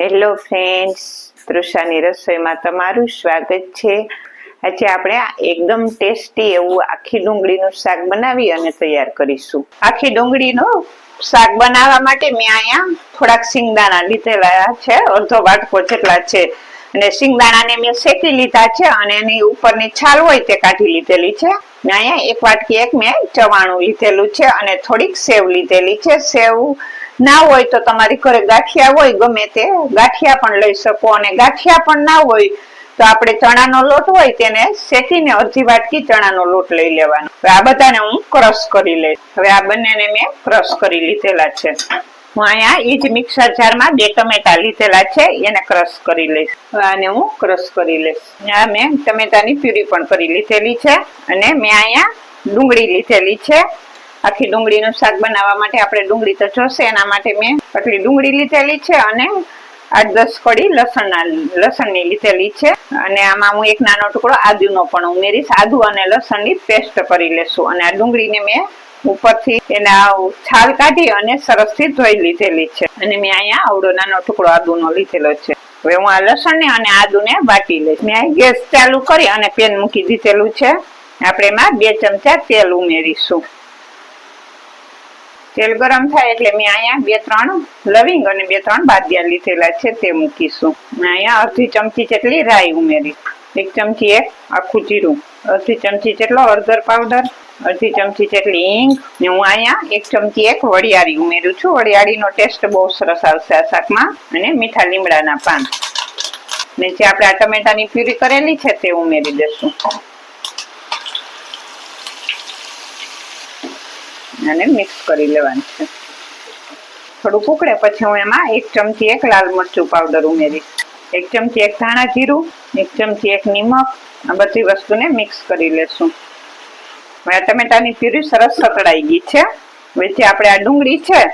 Hello friends તૃષાની રસોઈમાં તમારું સ્વાગત છે. આજે આપણે એકદમ ટેસ્ટી એવું આખી ડુંગળીનું શાક બનાવી અને તૈયાર કરીશું. આખી ડુંગળીનું શાક બનાવવા માટે મેં અહીંયા થોડાક સિંગદાણા લીધેલા છે. અડધો વાટકો જેટલા છે. અને સિંગદાણાને મેં શેકી લીધા છે અને એની ઉપરની છાલ હોય તે કાઢી લીધેલી છે. અહીંયા એક વાટકી એક મેં ચવાણું લીધેલું છે અને થોડીક સેવ લીધેલી છે. સેવ ના હોય તો તમારી ઘરે ગાંઠિયા હોય ગમે તે, ગાંઠિયા પણ લઈ શકો અને ગાંઠિયા પણ ના હોય તો આપણે ચણાનો લોટ હોય તેને શેકીને અડધી વાટકી ચણાનો લોટ લઈ લેવાનો. હવે આ બધાને હું ક્રશ કરી લઈશ. હવે આ બંનેને મેં ક્રશ કરી લીધેલા છે. હું અહીંયા એ જ મિક્સર જારમાં બે ટમેટા લીધેલા છે, એને ક્રશ કરી લઈશ. આને હું ક્રશ કરી લઈશ. આ મેં ટમેટાની પ્યુરી પણ કરી લીધેલી છે અને મેં અહીંયા ડુંગળી લીધેલી છે. આખી ડુંગળીનું શાક બનાવવા માટે આપણે ડુંગળી તો જોશે, એના માટે મેં આટલી ડુંગળી લીધેલી છે અને આઠ દસ કડી લસણના લસણની લીધેલી છે. અને આમાં હું એક નાનો ટુકડો આદુનો પણ ઉમેરીશ. આદુ અને લસણની પેસ્ટ કરી લેશું. અને આ ડુંગળીને મેં ઉપરથી એના છાલ કાઢી અને સરસથી ધોઈ લીધેલી છે. અને મેં અહીંયા આવડો નાનો ટુકડો આદુનો લીધેલો છે. હવે હું આ લસણને અને આદુને વાટી લઈશ. મેં ગેસ ચાલુ કરી અને પેન મૂકી દીધેલું છે. આપણે એમાં બે ચમચા તેલ ઉમેરીશું. તેલ ગરમ થાય એટલે મેં અહીંયા બે, ત્રણ લવિંગ અને બે, ત્રણ બાદિયા લીધેલા છે તે મૂકીશું. અહીંયા અડધી ચમચી જેટલી રાઈ ઉમેરી. એક ચમચી એક આખું જીરું, અડધી ચમચી જેટલો હળદર પાવડર, અડધી ચમચી જેટલી હિંગ, ને હું અહીંયા એક ચમચી એક વરિયાળી ઉમેરું છું. વરિયાળીનો ટેસ્ટ બહુ સરસ આવશે આ શાકમાં, અને મીઠા લીમડાના પાન. ને જે આપણે આ ટમેટાની પ્યુરી કરેલી છે તે ઉમેરી દેશું અને મિક્સ કરી લેવાનું છે. થોડું ઉકળે પછી હું એમાં એક ચમચી એક લાલ મરચું પાવડર ઉમેરીશ. એક ચમચી એક ધાણા જીરું, એક ચમચી એક નિમક, આ બધી વસ્તુને મિક્સ કરી લેશું. હવે આ ટમેટાની પ્યુરી સરસ સતળાઈ ગઈ છે. જે આપણે આ ડુંગળી છે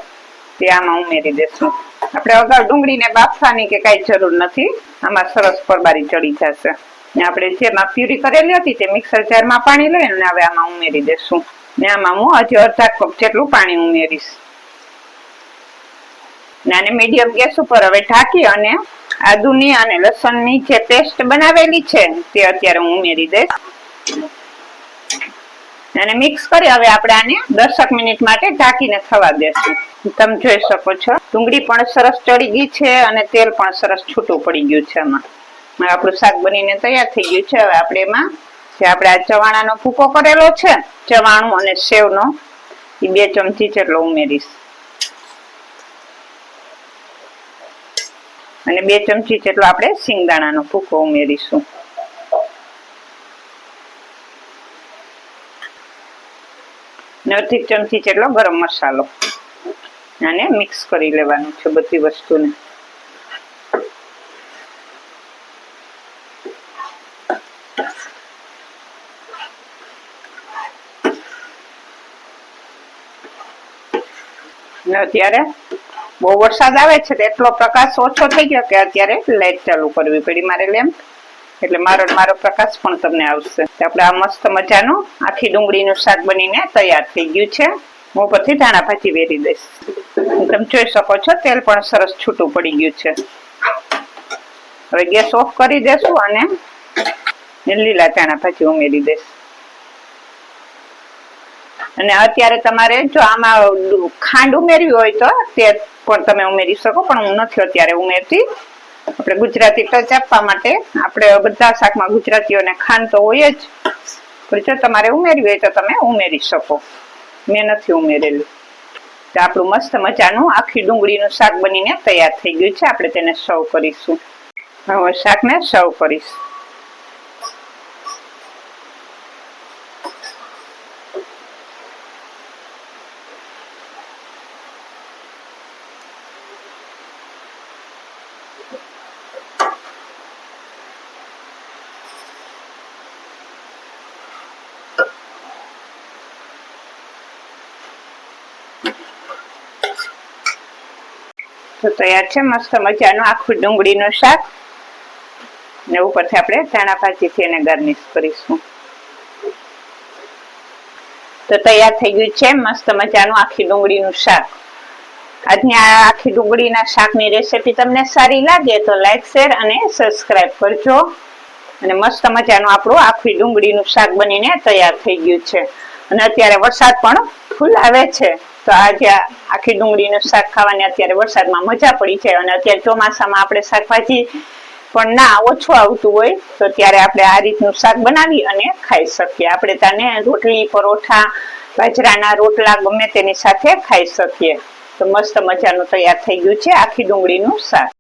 તે આમાં ઉમેરી દેશું. આપણે અગાઉ ડુંગળીને બાફવાની કે કાંઈ જરૂર નથી. આમાં સરસ પરબારી ચડી જશે. ને આપણે જેમાં પ્યુરી કરેલી હતી તે મિક્સર જારમાં પાણી લઈને હવે આમાં ઉમેરી દેશું. ને આમાં હું હજી અડધા કપ જેટલું પાણી ઉમેરીશ. ને મીડિયમ ગેસ ઉપર હવે ઢાંકી અને આદુની અને લસણની જે પેસ્ટ બનાવેલી છે તે અત્યારે હું ઉમેરી દઈશ. અને મિક્સ કરી હવે આપણે આને દસક મિનિટ માટે ઢાંકીને થવા દેશું. તમે જોઈ શકો છો. ડુંગળી પણ સરસ ચડી ગઈ છે અને તેલ પણ સરસ છૂટું પડી ગયું છે હવે આપણું શાક બનીને તૈયાર થઈ ગયું છે. હવે આપણે એમાં જે આપણે આ ચવાણાનો ભૂકો કરેલો છે, ચવાણું અને સેવનો, એ બે ચમચી જેટલો ઉમેરીશ. અને બે ચમચી જેટલો આપણે સિંગદાણાનો ભૂકો ઉમેરીશું. અડધી ચમચી જેટલો ગરમ મસાલો. અને મિક્સ કરી લેવાનું છે બધી વસ્તુને. ને અત્યારે બહુ વરસાદ આવે છે તો એટલો પ્રકાશ ઓછો થઈ ગયો કે અત્યારે લાઈટ ચાલુ કરવી પડી મારે લેમ્પ એટલે મારો મારો પ્રકાશ પણ તમને આવશે. આપણે આ મસ્ત મજાનું આખી ડુંગળીનું શાક બનીને તૈયાર થઈ ગયું છે. હું ઉપરથી ધાણા ભાજી વેરી દઈશ. તમે જોઈ શકો છો તેલ પણ સરસ છૂટું પડી ગયું છે. હવે ગેસ ઓફ કરી દેશું અને લીલા ધાણા ભાજી ઉમેરી દઈશ. અને અત્યારે તમારે જો આમાં ખાંડ ઉમેરવી હોય તો તે પણ તમે ઉમેરી શકો, પણ હું નથી અત્યારે ઉમેરતી. આપણે ગુજરાતી ટચ આપવા માટે આપણે બધા શાકમાં ગુજરાતીઓને ખાંડ તો હોય જ, પણ જો તમારે ઉમેરવી હોય તો તમે ઉમેરી શકો. મેં નથી ઉમેરેલું. તો આપણું મસ્ત મજાનું આખી ડુંગળીનું શાક બનીને તૈયાર થઈ ગયું છે. આપણે તેને સર્વ કરીશું. હવે શાકને સર્વ કરીશ. તો તૈયાર છે, મસ્ત મજાનું આખું ડુંગળીનું શાક. ને ઉપરથી આપણે ધાણા ભાજીથી એને ગાર્નિશ કરીશું. તો તૈયાર થઈ ગયું છે, મસ્ત મજાનું આખી ડુંગળીનું શાક. આજની આ આખી ડુંગળીના શાકની રેસીપી તમને સારી લાગે તો લાઈક શેર અને સબસ્ક્રાઇબ કરજો. અને મસ્ત મજાનું આપણું આખી ડુંગળીનું શાક બનીને તૈયાર થઈ ગયું છે. અને અત્યારે વરસાદ પણ ફૂલ આવે છે. તો આજે આખી ડુંગળીનું શાક ખાવાની અત્યારે વરસાદમાં મજા પડી જાય અને અત્યારે ચોમાસામાં આપણે શાકભાજી પણ ના ઓછું આવતું હોય તો ત્યારે આપણે આ રીતનું શાક બનાવી અને ખાઈ શકીએ. આપણે તને રોટલી, પરોઠા, બાજરાના રોટલા ગમે તેની સાથે ખાઈ શકીએ. તો મસ્ત મજાનું તૈયાર થઈ ગયું છે આખી ડુંગળીનું શાક.